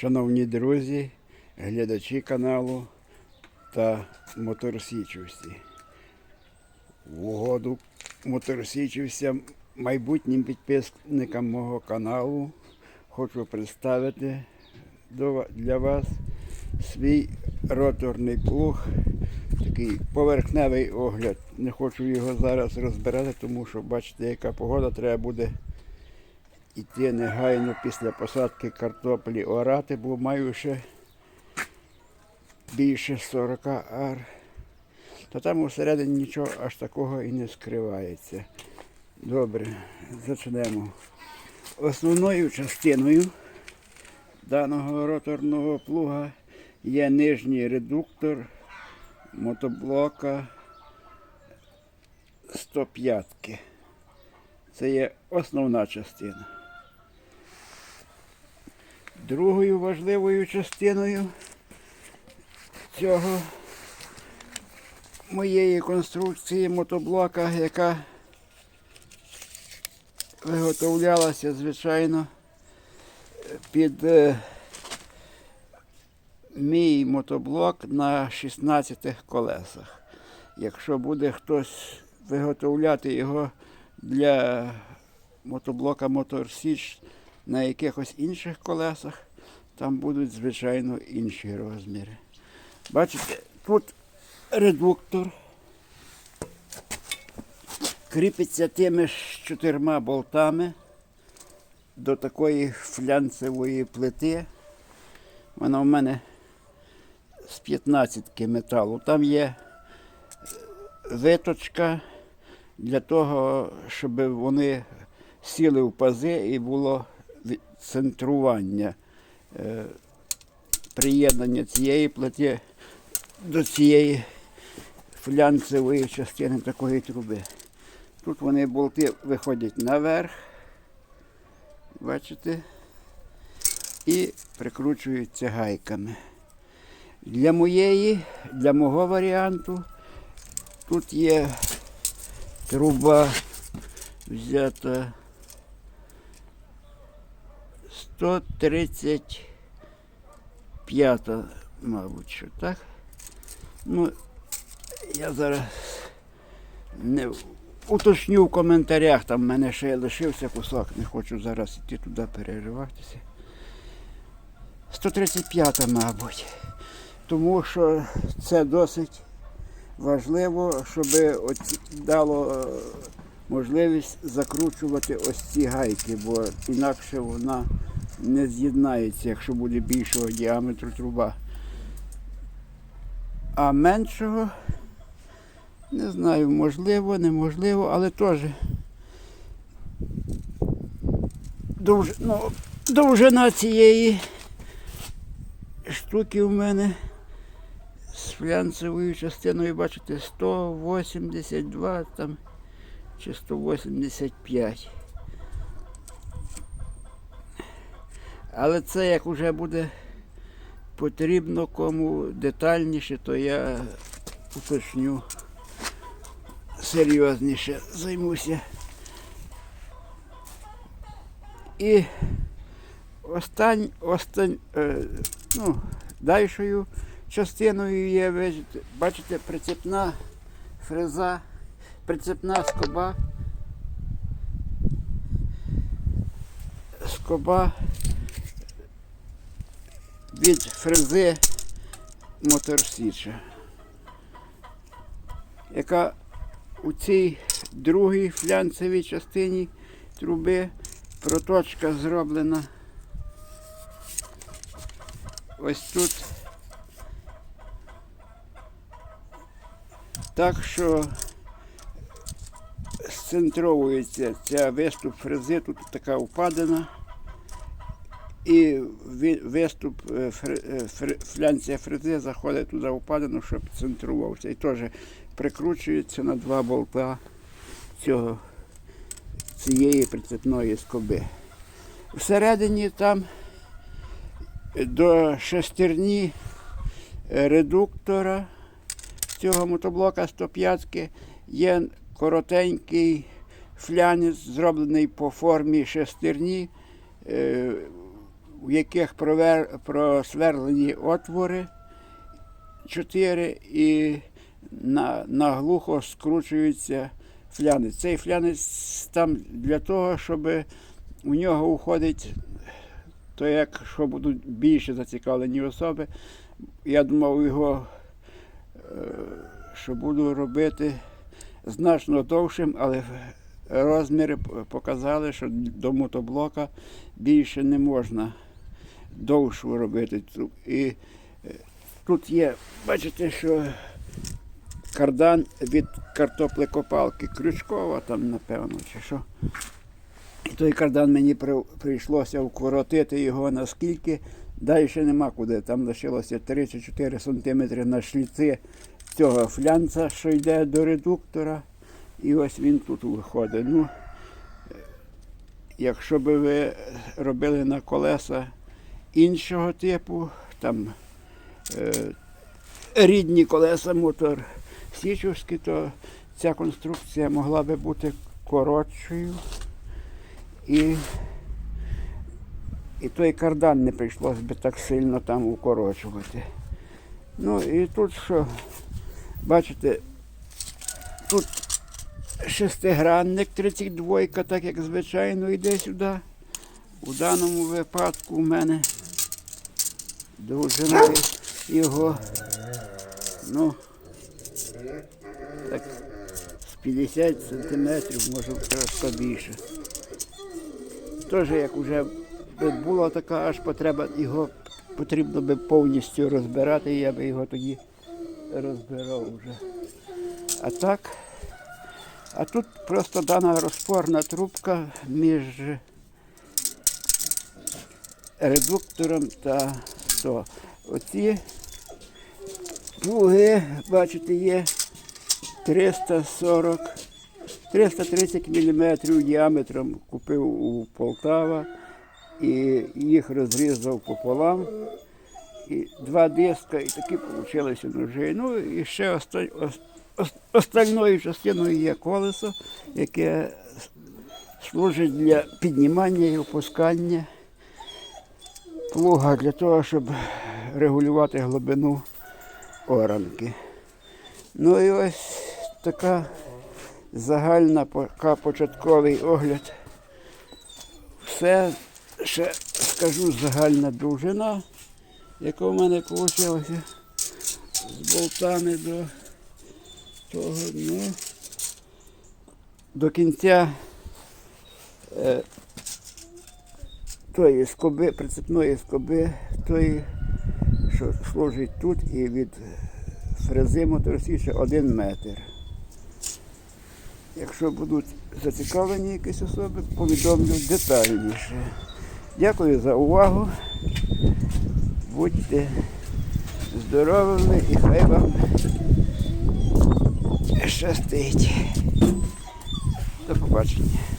Шановні друзі, глядачі каналу та моторсічівці. В угоду моторсічівцям, майбутнім підписникам мого каналу, хочу представити для вас свій роторний плуг. Такий поверхневий огляд. Не хочу його зараз розбирати, тому що бачите, яка погода треба буде іти негайно після посадки картоплі орати, бо маю ще більше 40 ар. Та там всередині нічого аж такого і не скривається. Добре, почнемо. Основною частиною даного роторного плуга є нижній редуктор мотоблока 105. Це є основна частина. Другою важливою частиною цього моєї конструкції мотоблока, яка виготовлялася, звичайно, під е, мій мотоблок на 16 колесах. Якщо буде хтось виготовляти його для мотоблока Моторсіч на якихось інших колесах, там будуть, звичайно, інші розміри. Бачите, тут редуктор кріпиться тими ж чотирма болтами до такої флянцевої плити. Вона в мене з 15 металу. Там є виточка для того, щоб вони сіли в пази і було центрування, е, приєднання цієї плити до цієї флянцевої частини такої труби. Тут вони болти виходять наверх, бачите, і прикручуються гайками. Для моєї, для мого варіанту тут є труба взята 135, мабуть, що так. Ну, я зараз не уточню в коментарях, там в мене ще лишився кусок, не хочу зараз йти туди перериватися. 135, мабуть. Тому що це досить важливо, щоб дало е, можливість закручувати ось ці гайки, бо інакше вона не з'єднається, якщо буде більшого діаметру труба. А меншого, не знаю, можливо, неможливо, але теж довж... ну, довжина цієї штуки у мене з флянцевою частиною, бачите, 182 там чи 185. Але це як вже буде потрібно кому детальніше, то я уточню серйозніше займуся. І остань, остань, е, ну, дальшою частиною є, бачите, бачите, прицепна фреза, прицепна скоба. Скоба від фрези моторсіча, яка у цій другій флянцевій частині труби проточка зроблена ось тут. Так що сцентровується ця виступ фрези, тут така впадина. І виступ е, е, флянця фрези заходить туди впадину, щоб центрувався. І теж прикручується на два болта цього, цієї прицепної скоби. Всередині там до шестерні е, редуктора цього мотоблока 105 є коротенький флянець, зроблений по формі шестерні. В яких просверлені отвори чотири і на, наглухо скручується флянець. Цей флянець там для того, щоб у нього уходить, то як що будуть більше зацікавлені особи. Я думав його, е, що буду робити значно довшим, але розміри показали, що до мотоблока більше не можна довшу робити. І е, тут є, бачите, що кардан від картоплекопалки, крючкова там, напевно, чи що. І той кардан мені при- прийшлося вкоротити його наскільки. Далі нема куди. Там лишилося 3 чи 4 сантиметри на шліці цього флянца, що йде до редуктора. І ось він тут виходить. Ну, е, якщо би ви робили на колеса іншого типу, там е, рідні колеса мотор січовські, то ця конструкція могла би бути коротшою. І, і той кардан не прийшлося би так сильно там укорочувати. Ну і тут що, бачите, тут шестигранник 32, так як звичайно йде сюди. У даному випадку у мене довжина його, ну, так, з 50 сантиметрів, може трошки більше. Теж як вже була така аж потреба, його потрібно би повністю розбирати, я би його тоді розбирав вже. А так, а тут просто дана розпорна трубка між редуктором та то. Оці плуги, бачите, є 340 330 мм діаметром купив у Полтава і їх розрізав пополам. І два диска, і такі вийшли ножи. Ну і ще оста- ос- ос- остальною частиною є колесо, яке служить для піднімання і опускання плуга для того, щоб регулювати глибину оранки. Ну і ось така загальна пока початковий огляд. Все ще скажу загальна довжина, яка в мене вийшла з болтами до того. Ну, до кінця е, тої скоби, прицепної скоби, тої, що служить тут, і від фрези моторосіше один метр. Якщо будуть зацікавлені якісь особи, повідомлю детальніше. Дякую за увагу. Будьте здоровими і хай вам щастить. До побачення.